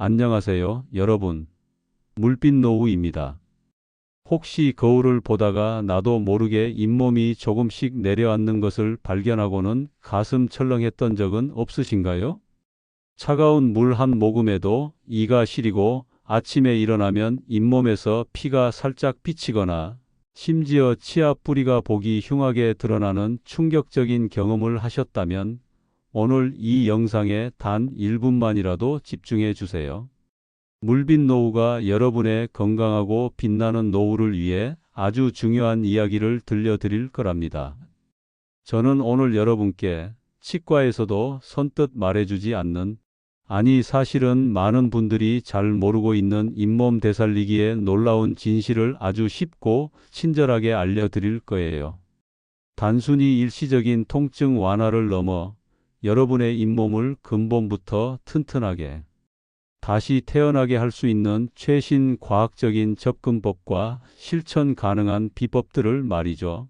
안녕하세요, 여러분. 물빛 노우입니다. 혹시 거울을 보다가 나도 모르게 잇몸이 조금씩 내려앉는 것을 발견하고는 가슴 철렁했던 적은 없으신가요? 차가운 물 한 모금에도 이가 시리고 아침에 일어나면 잇몸에서 피가 살짝 비치거나 심지어 치아 뿌리가 보기 흉하게 드러나는 충격적인 경험을 하셨다면 오늘 이 영상에 단 1분만이라도 집중해 주세요. 물빛 노후가 여러분의 건강하고 빛나는 노후를 위해 아주 중요한 이야기를 들려드릴 거랍니다. 저는 오늘 여러분께 치과에서도 선뜻 말해주지 않는 아니 사실은 많은 분들이 잘 모르고 있는 잇몸 되살리기의 놀라운 진실을 아주 쉽고 친절하게 알려드릴 거예요. 단순히 일시적인 통증 완화를 넘어 여러분의 잇몸을 근본부터 튼튼하게 다시 태어나게 할 수 있는 최신 과학적인 접근법과 실천 가능한 비법들을 말이죠.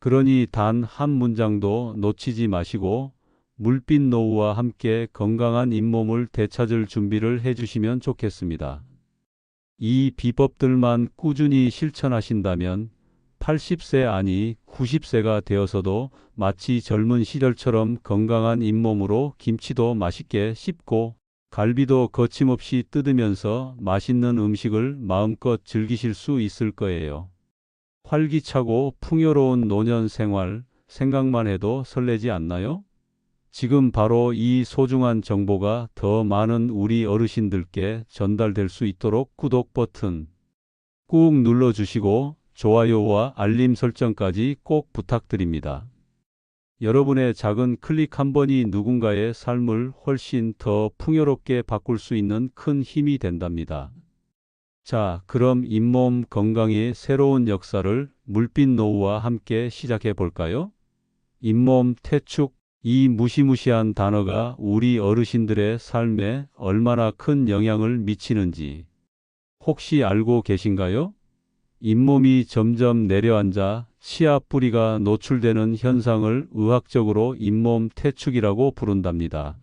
그러니 단 한 문장도 놓치지 마시고 물빛 노후와 함께 건강한 잇몸을 되찾을 준비를 해주시면 좋겠습니다. 이 비법들만 꾸준히 실천하신다면 80세 아니 90세가 되어서도 마치 젊은 시절처럼 건강한 잇몸으로 김치도 맛있게 씹고 갈비도 거침없이 뜯으면서 맛있는 음식을 마음껏 즐기실 수 있을 거예요. 활기차고 풍요로운 노년 생활 생각만 해도 설레지 않나요? 지금 바로 이 소중한 정보가 더 많은 우리 어르신들께 전달될 수 있도록 구독 버튼 꾹 눌러주시고 좋아요와 알림 설정까지 꼭 부탁드립니다. 여러분의 작은 클릭 한 번이 누군가의 삶을 훨씬 더 풍요롭게 바꿀 수 있는 큰 힘이 된답니다. 자, 그럼 잇몸 건강의 새로운 역사를 물빛 노후와 함께 시작해 볼까요? 잇몸 태축 이 무시무시한 단어가 우리 어르신들의 삶에 얼마나 큰 영향을 미치는지 혹시 알고 계신가요? 잇몸이 점점 내려앉아 치아 뿌리가 노출되는 현상을 의학적으로 잇몸 태축이라고 부른답니다.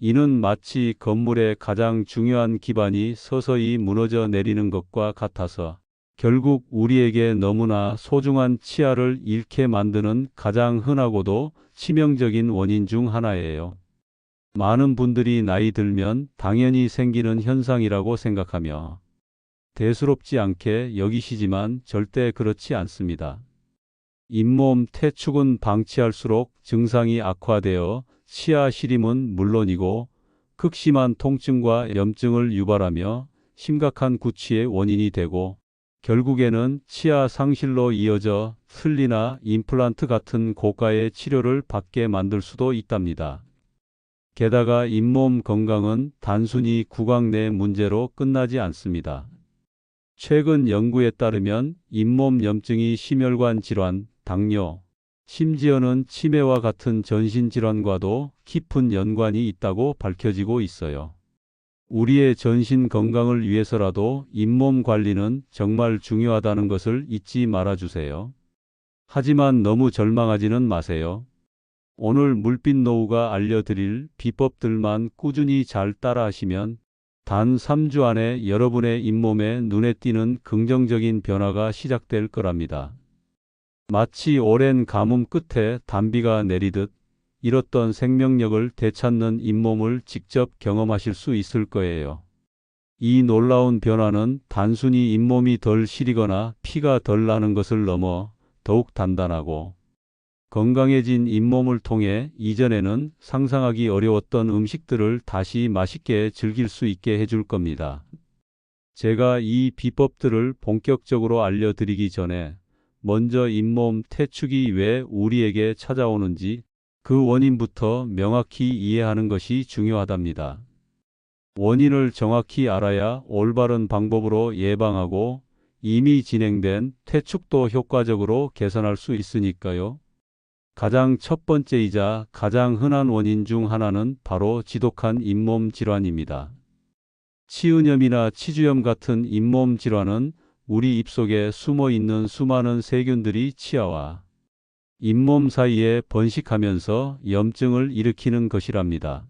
이는 마치 건물의 가장 중요한 기반이 서서히 무너져 내리는 것과 같아서 결국 우리에게 너무나 소중한 치아를 잃게 만드는 가장 흔하고도 치명적인 원인 중 하나예요. 많은 분들이 나이 들면 당연히 생기는 현상이라고 생각하며 대수롭지 않게 여기시지만 절대 그렇지 않습니다. 잇몸 태축은 방치할수록 증상이 악화되어 치아 시림은 물론이고 극심한 통증과 염증을 유발하며 심각한 구취의 원인이 되고 결국에는 치아 상실로 이어져 슬리나 임플란트 같은 고가의 치료를 받게 만들 수도 있답니다. 게다가 잇몸 건강은 단순히 구강 내 문제로 끝나지 않습니다. 최근 연구에 따르면 잇몸 염증이 심혈관 질환, 당뇨, 심지어는 치매와 같은 전신 질환과도 깊은 연관이 있다고 밝혀지고 있어요. 우리의 전신 건강을 위해서라도 잇몸 관리는 정말 중요하다는 것을 잊지 말아주세요. 하지만 너무 절망하지는 마세요. 오늘 물빛 노후가 알려드릴 비법들만 꾸준히 잘 따라하시면 단 3주 안에 여러분의 잇몸에 눈에 띄는 긍정적인 변화가 시작될 거랍니다. 마치 오랜 가뭄 끝에 단비가 내리듯 잃었던 생명력을 되찾는 잇몸을 직접 경험하실 수 있을 거예요. 이 놀라운 변화는 단순히 잇몸이 덜 시리거나 피가 덜 나는 것을 넘어 더욱 단단하고 건강해진 잇몸을 통해 이전에는 상상하기 어려웠던 음식들을 다시 맛있게 즐길 수 있게 해줄 겁니다. 제가 이 비법들을 본격적으로 알려드리기 전에 먼저 잇몸 태축이 왜 우리에게 찾아오는지 그 원인부터 명확히 이해하는 것이 중요하답니다. 원인을 정확히 알아야 올바른 방법으로 예방하고 이미 진행된 퇴축도 효과적으로 개선할 수 있으니까요. 가장 첫 번째이자 가장 흔한 원인 중 하나는 바로 지독한 잇몸 질환입니다. 치은염이나 치주염 같은 잇몸 질환은 우리 입속에 숨어 있는 수많은 세균들이 치아와 잇몸 사이에 번식하면서 염증을 일으키는 것이랍니다.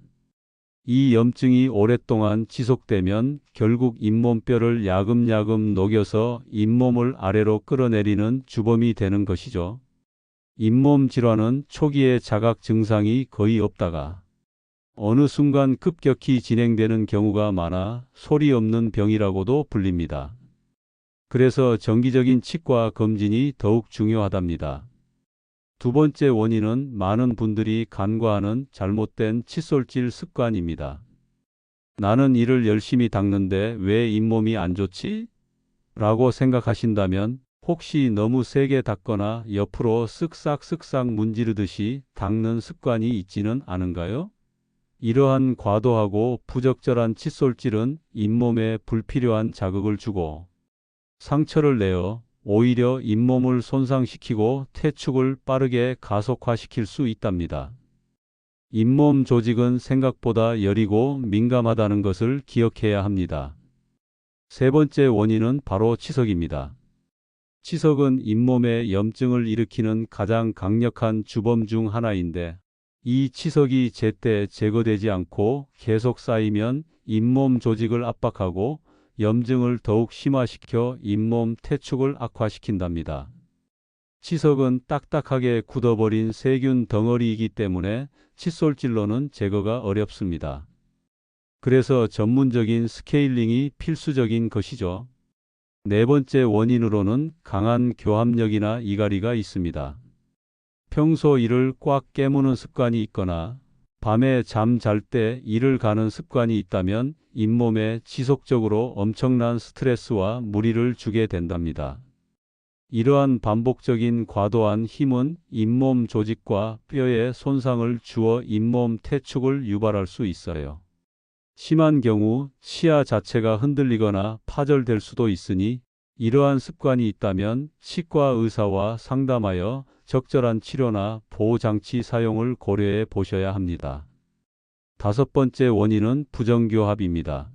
이 염증이 오랫동안 지속되면 결국 잇몸뼈를 야금야금 녹여서 잇몸을 아래로 끌어내리는 주범이 되는 것이죠. 잇몸 질환은 초기에 자각 증상이 거의 없다가 어느 순간 급격히 진행되는 경우가 많아 소리 없는 병이라고도 불립니다. 그래서 정기적인 치과 검진이 더욱 중요하답니다. 두 번째 원인은 많은 분들이 간과하는 잘못된 칫솔질 습관입니다. 나는 이를 열심히 닦는데 왜 잇몸이 안 좋지? 라고 생각하신다면 혹시 너무 세게 닦거나 옆으로 쓱싹쓱싹 문지르듯이 닦는 습관이 있지는 않은가요? 이러한 과도하고 부적절한 칫솔질은 잇몸에 불필요한 자극을 주고 상처를 내어 오히려 잇몸을 손상시키고 퇴축을 빠르게 가속화시킬 수 있답니다. 잇몸 조직은 생각보다 여리고 민감하다는 것을 기억해야 합니다. 세 번째 원인은 바로 치석입니다. 치석은 잇몸에 염증을 일으키는 가장 강력한 주범 중 하나인데 이 치석이 제때 제거되지 않고 계속 쌓이면 잇몸 조직을 압박하고 염증을 더욱 심화시켜 잇몸 퇴축을 악화시킨답니다. 치석은 딱딱하게 굳어버린 세균 덩어리이기 때문에 칫솔질로는 제거가 어렵습니다. 그래서 전문적인 스케일링이 필수적인 것이죠. 네 번째 원인으로는 강한 교합력이나 이갈이가 있습니다. 평소 이를 꽉 깨무는 습관이 있거나 밤에 잠 잘 때 이를 가는 습관이 있다면 잇몸에 지속적으로 엄청난 스트레스와 무리를 주게 된답니다. 이러한 반복적인 과도한 힘은 잇몸 조직과 뼈에 손상을 주어 잇몸 퇴축을 유발할 수 있어요. 심한 경우 치아 자체가 흔들리거나 파절될 수도 있으니 이러한 습관이 있다면 치과 의사와 상담하여 적절한 치료나 보호장치 사용을 고려해 보셔야 합니다. 다섯 번째 원인은 부정교합입니다.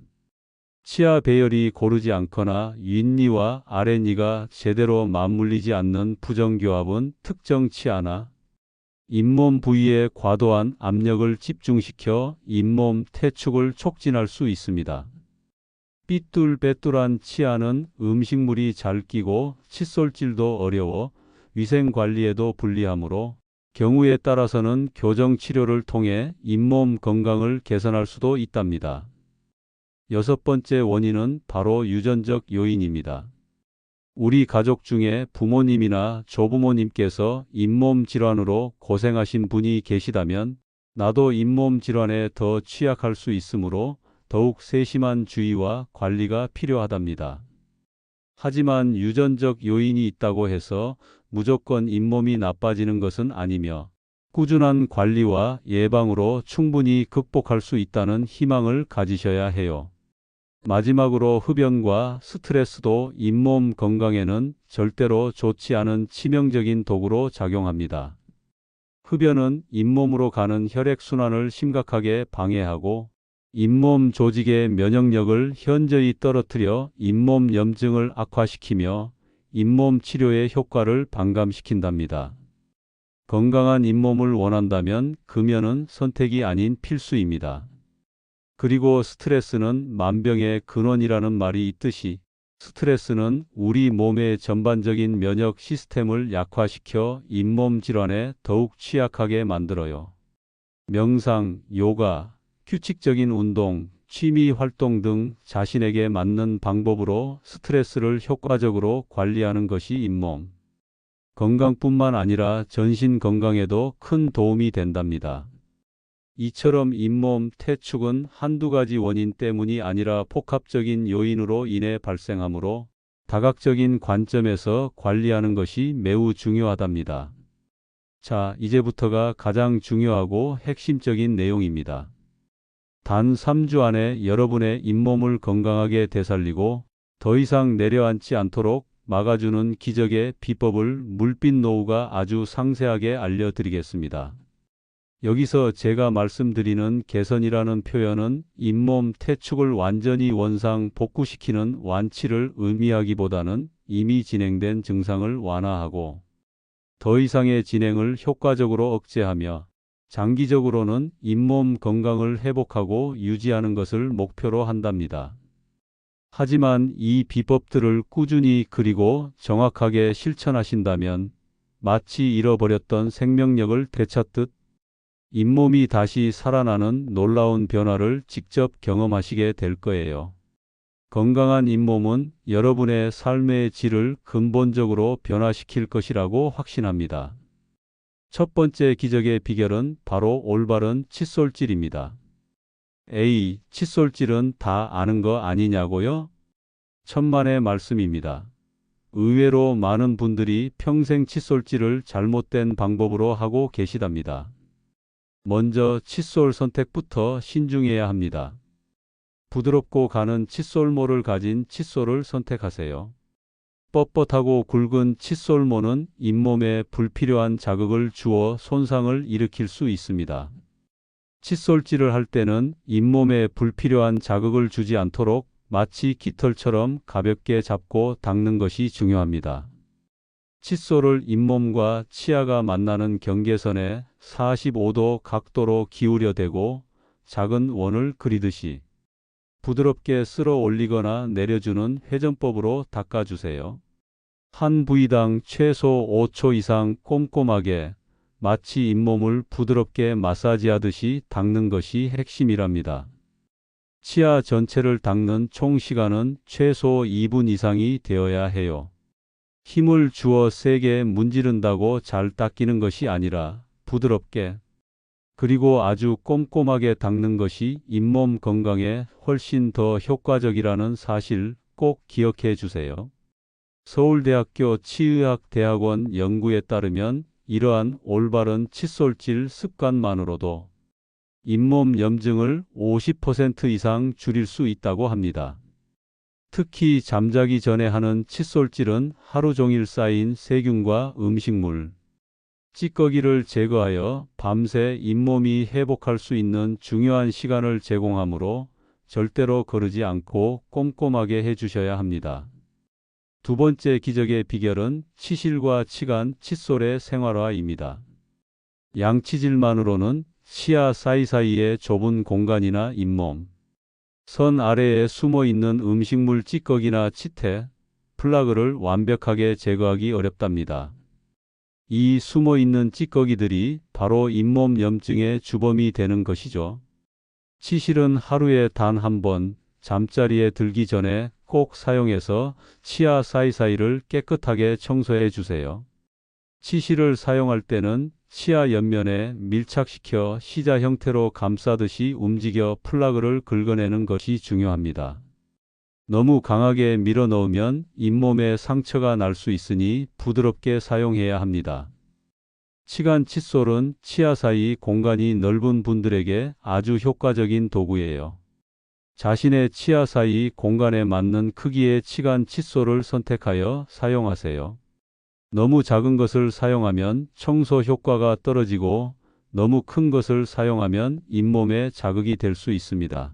치아 배열이 고르지 않거나 윗니와 아랫니가 제대로 맞물리지 않는 부정교합은 특정 치아나 잇몸 부위에 과도한 압력을 집중시켜 잇몸 퇴축을 촉진할 수 있습니다. 삐뚤빼뚤한 치아는 음식물이 잘 끼고 칫솔질도 어려워 위생 관리에도 불리하므로 경우에 따라서는 교정 치료를 통해 잇몸 건강을 개선할 수도 있답니다. 여섯 번째 원인은 바로 유전적 요인입니다. 우리 가족 중에 부모님이나 조부모님께서 잇몸 질환으로 고생하신 분이 계시다면 나도 잇몸 질환에 더 취약할 수 있으므로 더욱 세심한 주의와 관리가 필요하답니다. 하지만 유전적 요인이 있다고 해서 무조건 잇몸이 나빠지는 것은 아니며 꾸준한 관리와 예방으로 충분히 극복할 수 있다는 희망을 가지셔야 해요. 마지막으로 흡연과 스트레스도 잇몸 건강에는 절대로 좋지 않은 치명적인 도구로 작용합니다. 흡연은 잇몸으로 가는 혈액순환을 심각하게 방해하고 잇몸 조직의 면역력을 현저히 떨어뜨려 잇몸 염증을 악화시키며 잇몸 치료의 효과를 반감시킨답니다. 건강한 잇몸을 원한다면 금연은 선택이 아닌 필수입니다. 그리고 스트레스는 만병의 근원이라는 말이 있듯이 스트레스는 우리 몸의 전반적인 면역 시스템을 약화시켜 잇몸 질환에 더욱 취약하게 만들어요. 명상, 요가, 규칙적인 운동, 취미 활동 등 자신에게 맞는 방법으로 스트레스를 효과적으로 관리하는 것이 잇몸 건강뿐만 아니라 전신 건강에도 큰 도움이 된답니다. 이처럼 잇몸 퇴축은 한두 가지 원인 때문이 아니라 복합적인 요인으로 인해 발생하므로 다각적인 관점에서 관리하는 것이 매우 중요하답니다. 자, 이제부터가 가장 중요하고 핵심적인 내용입니다. 단 3주 안에 여러분의 잇몸을 건강하게 되살리고 더 이상 내려앉지 않도록 막아주는 기적의 비법을 물빛 노후가 아주 상세하게 알려드리겠습니다. 여기서 제가 말씀드리는 개선이라는 표현은 잇몸 퇴축을 완전히 원상 복구시키는 완치를 의미하기보다는 이미 진행된 증상을 완화하고 더 이상의 진행을 효과적으로 억제하며 장기적으로는 잇몸 건강을 회복하고 유지하는 것을 목표로 한답니다. 하지만 이 비법들을 꾸준히 그리고 정확하게 실천하신다면 마치 잃어버렸던 생명력을 되찾듯 잇몸이 다시 살아나는 놀라운 변화를 직접 경험하시게 될 거예요. 건강한 잇몸은 여러분의 삶의 질을 근본적으로 변화시킬 것이라고 확신합니다. 첫 번째 기적의 비결은 바로 올바른 칫솔질입니다. A. 칫솔질은 다 아는 거 아니냐고요? 천만의 말씀입니다. 의외로 많은 분들이 평생 칫솔질을 잘못된 방법으로 하고 계시답니다. 먼저 칫솔 선택부터 신중해야 합니다. 부드럽고 가는 칫솔모를 가진 칫솔을 선택하세요. 뻣뻣하고 굵은 칫솔모는 잇몸에 불필요한 자극을 주어 손상을 일으킬 수 있습니다. 칫솔질을 할 때는 잇몸에 불필요한 자극을 주지 않도록 마치 깃털처럼 가볍게 잡고 닦는 것이 중요합니다. 칫솔을 잇몸과 치아가 만나는 경계선에 45도 각도로 기울여 대고 작은 원을 그리듯이 부드럽게 쓸어 올리거나 내려주는 회전법으로 닦아주세요. 한 부위당 최소 5초 이상 꼼꼼하게 마치 잇몸을 부드럽게 마사지하듯이 닦는 것이 핵심이랍니다. 치아 전체를 닦는 총 시간은 최소 2분 이상이 되어야 해요. 힘을 주어 세게 문지른다고 잘 닦이는 것이 아니라 부드럽게 그리고 아주 꼼꼼하게 닦는 것이 잇몸 건강에 훨씬 더 효과적이라는 사실 꼭 기억해 주세요. 서울대학교 치의학대학원 연구에 따르면 이러한 올바른 칫솔질 습관만으로도 잇몸 염증을 50% 이상 줄일 수 있다고 합니다. 특히 잠자기 전에 하는 칫솔질은 하루 종일 쌓인 세균과 음식물, 찌꺼기를 제거하여 밤새 잇몸이 회복할 수 있는 중요한 시간을 제공하므로 절대로 거르지 않고 꼼꼼하게 해주셔야 합니다. 두 번째 기적의 비결은 치실과 치간, 칫솔의 생활화입니다. 양치질만으로는 치아 사이사이의 좁은 공간이나 잇몸, 선 아래에 숨어 있는 음식물 찌꺼기나 치태, 플라그를 완벽하게 제거하기 어렵답니다. 이 숨어 있는 찌꺼기들이 바로 잇몸 염증의 주범이 되는 것이죠. 치실은 하루에 단 한 번 잠자리에 들기 전에 꼭 사용해서 치아 사이사이를 깨끗하게 청소해 주세요. 치실을 사용할 때는 치아 옆면에 밀착시켜 시자 형태로 감싸듯이 움직여 플라그를 긁어내는 것이 중요합니다. 너무 강하게 밀어 넣으면 잇몸에 상처가 날 수 있으니 부드럽게 사용해야 합니다. 치간 칫솔은 치아 사이 공간이 넓은 분들에게 아주 효과적인 도구예요. 자신의 치아 사이 공간에 맞는 크기의 치간 칫솔을 선택하여 사용하세요. 너무 작은 것을 사용하면 청소 효과가 떨어지고 너무 큰 것을 사용하면 잇몸에 자극이 될 수 있습니다.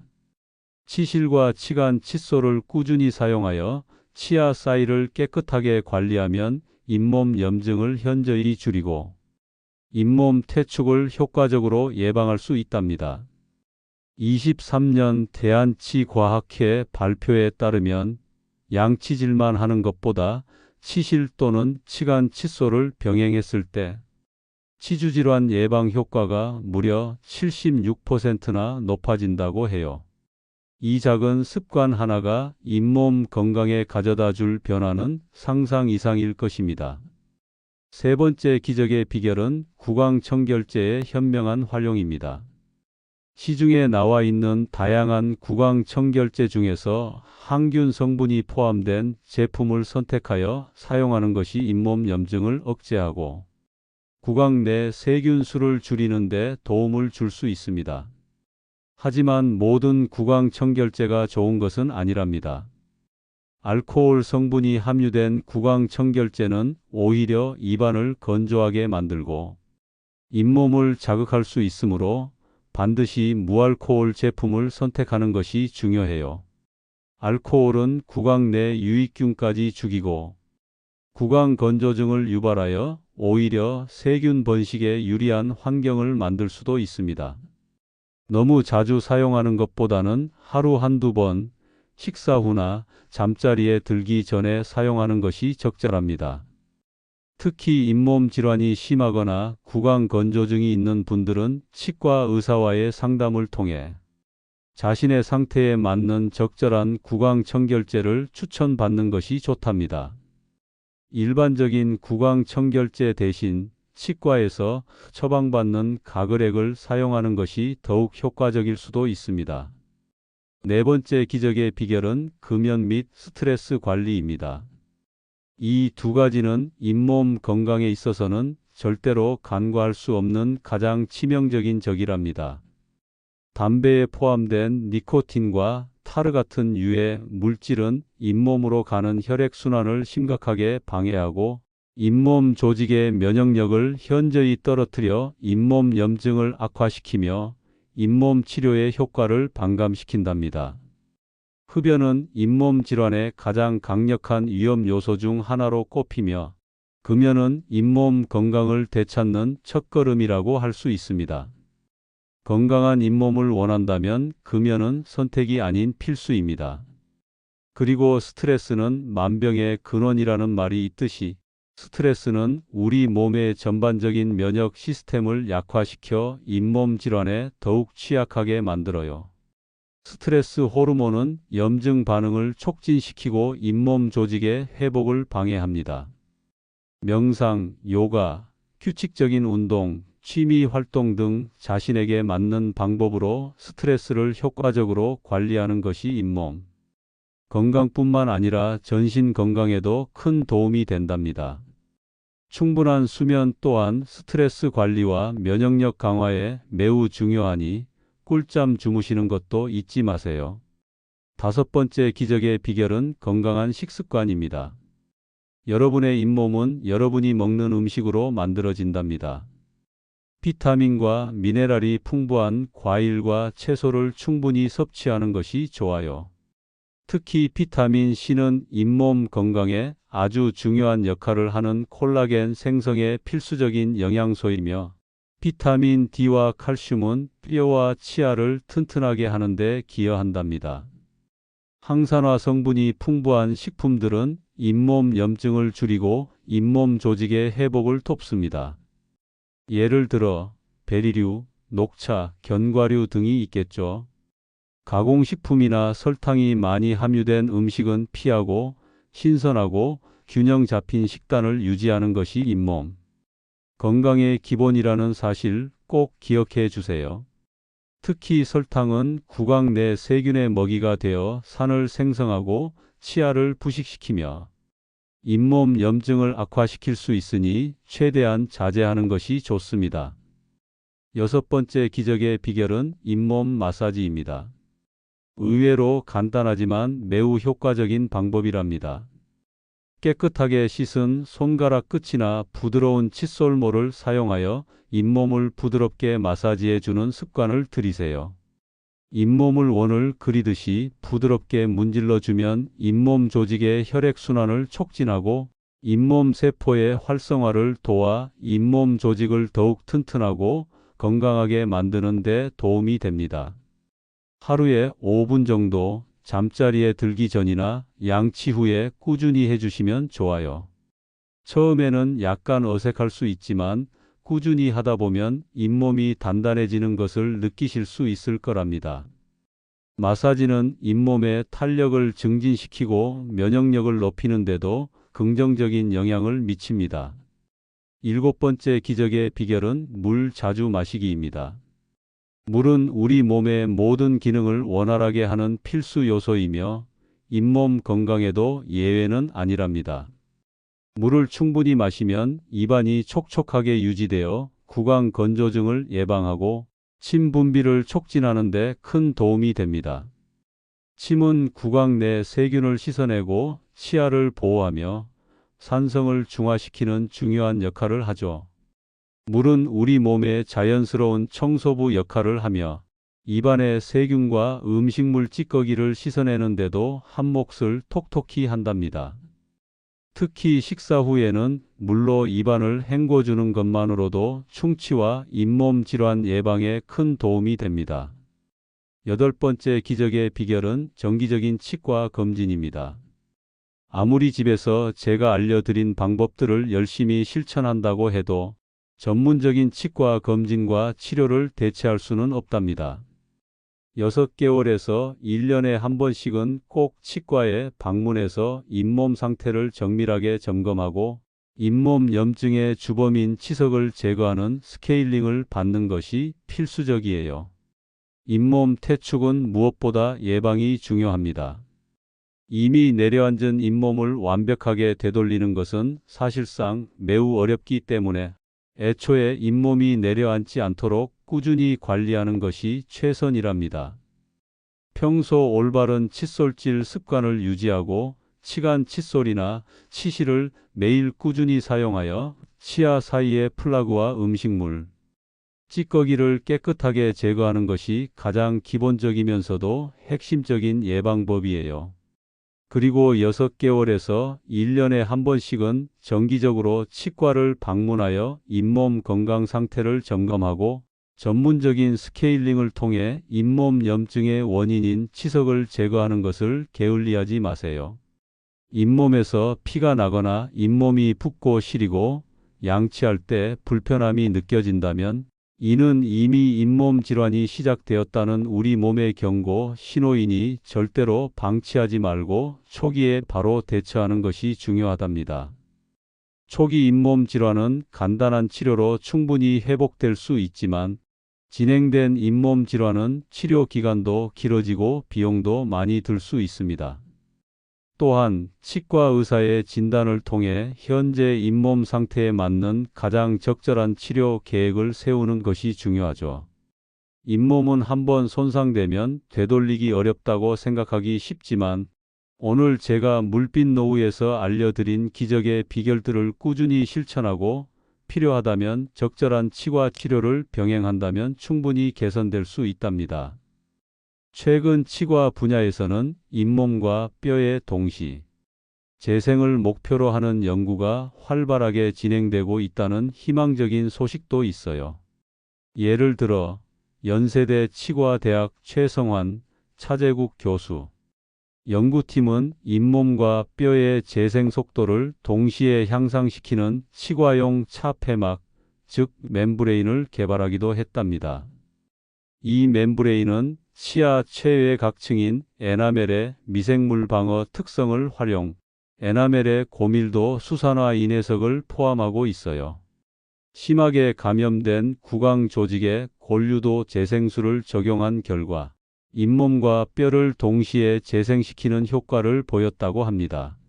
치실과 치간 칫솔을 꾸준히 사용하여 치아 사이를 깨끗하게 관리하면 잇몸 염증을 현저히 줄이고 잇몸 퇴축을 효과적으로 예방할 수 있답니다. 23년 대한치과학회 발표에 따르면 양치질만 하는 것보다 치실 또는 치간 칫솔을 병행했을 때 치주질환 예방 효과가 무려 76%나 높아진다고 해요. 이 작은 습관 하나가 잇몸 건강에 가져다 줄 변화는 상상 이상일 것입니다. 세 번째 기적의 비결은 구강청결제의 현명한 활용입니다. 시중에 나와 있는 다양한 구강 청결제 중에서 항균 성분이 포함된 제품을 선택하여 사용하는 것이 잇몸 염증을 억제하고 구강 내 세균 수를 줄이는 데 도움을 줄 수 있습니다. 하지만 모든 구강 청결제가 좋은 것은 아니랍니다. 알코올 성분이 함유된 구강 청결제는 오히려 입안을 건조하게 만들고 잇몸을 자극할 수 있으므로 반드시 무알코올 제품을 선택하는 것이 중요해요. 알코올은 구강 내 유익균까지 죽이고 구강 건조증을 유발하여 오히려 세균 번식에 유리한 환경을 만들 수도 있습니다. 너무 자주 사용하는 것보다는 하루 한두 번 식사 후나 잠자리에 들기 전에 사용하는 것이 적절합니다. 특히 잇몸 질환이 심하거나 구강 건조증이 있는 분들은 치과 의사와의 상담을 통해 자신의 상태에 맞는 적절한 구강 청결제를 추천받는 것이 좋답니다. 일반적인 구강 청결제 대신 치과에서 처방받는 가글액을 사용하는 것이 더욱 효과적일 수도 있습니다. 네 번째 기적의 비결은 금연 및 스트레스 관리입니다. 이 두 가지는 잇몸 건강에 있어서는 절대로 간과할 수 없는 가장 치명적인 적이랍니다. 담배에 포함된 니코틴과 타르 같은 유해 물질은 잇몸으로 가는 혈액순환을 심각하게 방해하고 잇몸 조직의 면역력을 현저히 떨어뜨려 잇몸 염증을 악화시키며 잇몸 치료의 효과를 반감시킨답니다. 흡연은 잇몸 질환의 가장 강력한 위험 요소 중 하나로 꼽히며 금연은 잇몸 건강을 되찾는 첫걸음이라고 할 수 있습니다. 건강한 잇몸을 원한다면 금연은 선택이 아닌 필수입니다. 그리고 스트레스는 만병의 근원이라는 말이 있듯이 스트레스는 우리 몸의 전반적인 면역 시스템을 약화시켜 잇몸 질환에 더욱 취약하게 만들어요. 스트레스 호르몬은 염증 반응을 촉진시키고 잇몸 조직의 회복을 방해합니다. 명상, 요가, 규칙적인 운동, 취미 활동 등 자신에게 맞는 방법으로 스트레스를 효과적으로 관리하는 것이 잇몸 건강뿐만 아니라 전신 건강에도 큰 도움이 된답니다. 충분한 수면 또한 스트레스 관리와 면역력 강화에 매우 중요하니 꿀잠 주무시는 것도 잊지 마세요. 다섯 번째 기적의 비결은 건강한 식습관입니다. 여러분의 잇몸은 여러분이 먹는 음식으로 만들어진답니다. 비타민과 미네랄이 풍부한 과일과 채소를 충분히 섭취하는 것이 좋아요. 특히 비타민 C는 잇몸 건강에 아주 중요한 역할을 하는 콜라겐 생성에 필수적인 영양소이며 비타민 D와 칼슘은 뼈와 치아를 튼튼하게 하는데 기여한답니다. 항산화 성분이 풍부한 식품들은 잇몸 염증을 줄이고 잇몸 조직의 회복을 돕습니다. 예를 들어 베리류, 녹차, 견과류 등이 있겠죠. 가공식품이나 설탕이 많이 함유된 음식은 피하고 신선하고 균형 잡힌 식단을 유지하는 것이 잇몸 건강의 기본이라는 사실 꼭 기억해 주세요. 특히 설탕은 구강 내 세균의 먹이가 되어 산을 생성하고 치아를 부식시키며 잇몸 염증을 악화시킬 수 있으니 최대한 자제하는 것이 좋습니다. 여섯 번째 기적의 비결은 잇몸 마사지입니다. 의외로 간단하지만 매우 효과적인 방법이랍니다. 깨끗하게 씻은 손가락 끝이나 부드러운 칫솔모를 사용하여 잇몸을 부드럽게 마사지해 주는 습관을 들이세요. 잇몸을 원을 그리듯이 부드럽게 문질러 주면 잇몸 조직의 혈액순환을 촉진하고 잇몸 세포의 활성화를 도와 잇몸 조직을 더욱 튼튼하고 건강하게 만드는 데 도움이 됩니다. 하루에 5분 정도 잠자리에 들기 전이나 양치 후에 꾸준히 해주시면 좋아요. 처음에는 약간 어색할 수 있지만 꾸준히 하다 보면 잇몸이 단단해지는 것을 느끼실 수 있을 거랍니다. 마사지는 잇몸의 탄력을 증진시키고 면역력을 높이는데도 긍정적인 영향을 미칩니다. 일곱 번째 기적의 비결은 물 자주 마시기입니다. 물은 우리 몸의 모든 기능을 원활하게 하는 필수 요소이며 잇몸 건강에도 예외는 아니랍니다. 물을 충분히 마시면 입안이 촉촉하게 유지되어 구강 건조증을 예방하고 침 분비를 촉진하는 데 큰 도움이 됩니다. 침은 구강 내 세균을 씻어내고 치아를 보호하며 산성을 중화시키는 중요한 역할을 하죠. 물은 우리 몸의 자연스러운 청소부 역할을 하며 입안의 세균과 음식물 찌꺼기를 씻어내는데도 한 몫을 톡톡히 한답니다. 특히 식사 후에는 물로 입안을 헹궈주는 것만으로도 충치와 잇몸 질환 예방에 큰 도움이 됩니다. 여덟 번째 기적의 비결은 정기적인 치과 검진입니다. 아무리 집에서 제가 알려드린 방법들을 열심히 실천한다고 해도 전문적인 치과 검진과 치료를 대체할 수는 없답니다. 6개월에서 1년에 한 번씩은 꼭 치과에 방문해서 잇몸 상태를 정밀하게 점검하고 잇몸 염증의 주범인 치석을 제거하는 스케일링을 받는 것이 필수적이에요. 잇몸 퇴축은 무엇보다 예방이 중요합니다. 이미 내려앉은 잇몸을 완벽하게 되돌리는 것은 사실상 매우 어렵기 때문에 애초에 잇몸이 내려앉지 않도록 꾸준히 관리하는 것이 최선이랍니다. 평소 올바른 칫솔질 습관을 유지하고 치간 칫솔이나 치실을 매일 꾸준히 사용하여 치아 사이의 플라그와 음식물, 찌꺼기를 깨끗하게 제거하는 것이 가장 기본적이면서도 핵심적인 예방법이에요. 그리고 6개월에서 1년에 한 번씩은 정기적으로 치과를 방문하여 잇몸 건강 상태를 점검하고 전문적인 스케일링을 통해 잇몸 염증의 원인인 치석을 제거하는 것을 게을리하지 마세요. 잇몸에서 피가 나거나 잇몸이 붓고 시리고 양치할 때 불편함이 느껴진다면 이는 이미 잇몸 질환이 시작되었다는 우리 몸의 경고 신호이니 절대로 방치하지 말고 초기에 바로 대처하는 것이 중요하답니다. 초기 잇몸 질환은 간단한 치료로 충분히 회복될 수 있지만 진행된 잇몸 질환은 치료 기간도 길어지고 비용도 많이 들 수 있습니다. 또한 치과 의사의 진단을 통해 현재 잇몸 상태에 맞는 가장 적절한 치료 계획을 세우는 것이 중요하죠. 잇몸은 한번 손상되면 되돌리기 어렵다고 생각하기 쉽지만 오늘 제가 물빛 노후에서 알려드린 기적의 비결들을 꾸준히 실천하고 필요하다면 적절한 치과 치료를 병행한다면 충분히 개선될 수 있답니다. 최근 치과 분야에서는 잇몸과 뼈의 동시 재생을 목표로 하는 연구가 활발하게 진행되고 있다는 희망적인 소식도 있어요. 예를 들어 연세대 치과대학 최성환 차재국 교수 연구팀은 잇몸과 뼈의 재생 속도를 동시에 향상시키는 치과용 차폐막, 즉 멤브레인을 개발하기도 했답니다. 이 멤브레인은 치아 최외 각층인 에나멜의 미생물 방어 특성을 활용, 에나멜의 고밀도 수산화 인해석을 포함하고 있어요. 심하게 감염된 구강 조직에 골유도 재생수를 적용한 결과 잇몸과 뼈를 동시에 재생시키는 효과를 보였다고 합니다.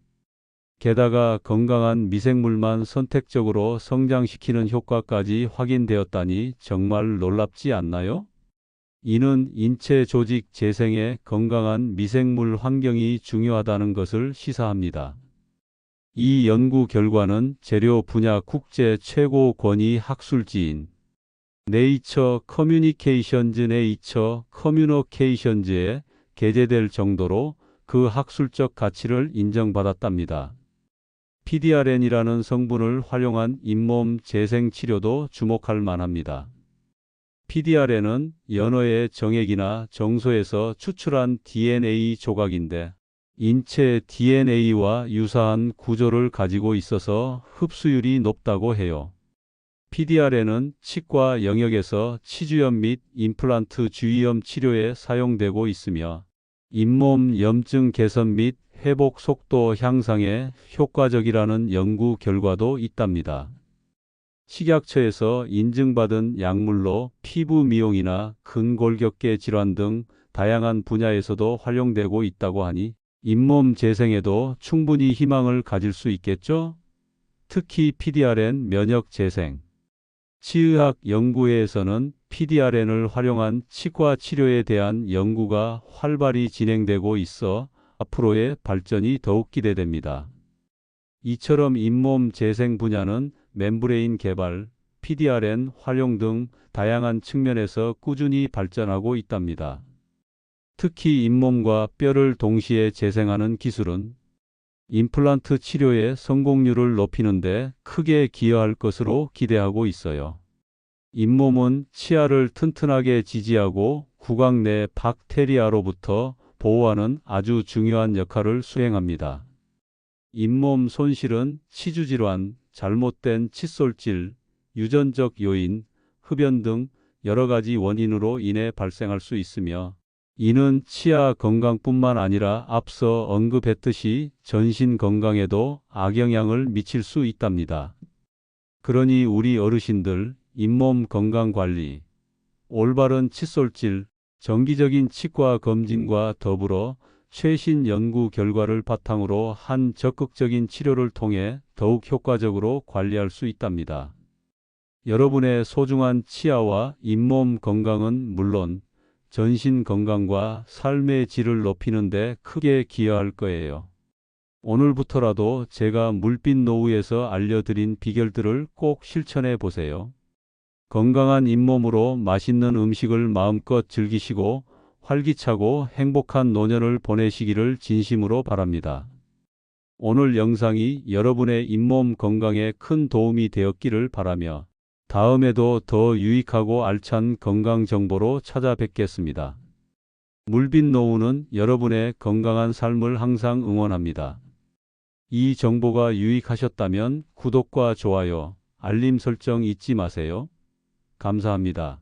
게다가 건강한 미생물만 선택적으로 성장시키는 효과까지 확인되었다니 정말 놀랍지 않나요? 이는 인체 조직 재생에 건강한 미생물 환경이 중요하다는 것을 시사합니다. 이 연구 결과는 재료 분야 국제 최고 권위 학술지인 네이처 커뮤니케이션즈 네이처 커뮤니케이션즈에 게재될 정도로 그 학술적 가치를 인정받았답니다. PDRN이라는 성분을 활용한 잇몸 재생 치료도 주목할 만합니다. PDRN은 연어의 정액이나 정소에서 추출한 DNA 조각인데 인체 DNA와 유사한 구조를 가지고 있어서 흡수율이 높다고 해요. PDRN은 치과 영역에서 치주염 및 임플란트 주위염 치료에 사용되고 있으며 잇몸 염증 개선 및 회복 속도 향상에 효과적이라는 연구 결과도 있답니다. 식약처에서 인증받은 약물로 피부 미용이나 근골격계 질환 등 다양한 분야에서도 활용되고 있다고 하니 잇몸 재생에도 충분히 희망을 가질 수 있겠죠? 특히 PDRN 면역 재생. 치의학 연구회에서는 PDRN을 활용한 치과 치료에 대한 연구가 활발히 진행되고 있어 앞으로의 발전이 더욱 기대됩니다. 이처럼 잇몸 재생 분야는 멤브레인 개발, PDRN 활용 등 다양한 측면에서 꾸준히 발전하고 있답니다. 특히 잇몸과 뼈를 동시에 재생하는 기술은 임플란트 치료의 성공률을 높이는데 크게 기여할 것으로 기대하고 있어요. 잇몸은 치아를 튼튼하게 지지하고 구강 내 박테리아로부터 보호하는 아주 중요한 역할을 수행합니다. 잇몸 손실은 치주 질환, 잘못된 칫솔질, 유전적 요인, 흡연 등 여러 가지 원인으로 인해 발생할 수 있으며 이는 치아 건강뿐만 아니라 앞서 언급했듯이 전신 건강에도 악영향을 미칠 수 있답니다. 그러니 우리 어르신들 잇몸 건강 관리, 올바른 칫솔질, 정기적인 치과 검진과 더불어 최신 연구 결과를 바탕으로 한 적극적인 치료를 통해 더욱 효과적으로 관리할 수 있답니다. 여러분의 소중한 치아와 잇몸 건강은 물론 전신 건강과 삶의 질을 높이는 데 크게 기여할 거예요. 오늘부터라도 제가 물빛 노후에서 알려드린 비결들을 꼭 실천해 보세요. 건강한 잇몸으로 맛있는 음식을 마음껏 즐기시고 활기차고 행복한 노년을 보내시기를 진심으로 바랍니다. 오늘 영상이 여러분의 잇몸 건강에 큰 도움이 되었기를 바라며 다음에도 더 유익하고 알찬 건강 정보로 찾아뵙겠습니다. 물빛 노후는 여러분의 건강한 삶을 항상 응원합니다. 이 정보가 유익하셨다면 구독과 좋아요, 알림 설정 잊지 마세요. 감사합니다.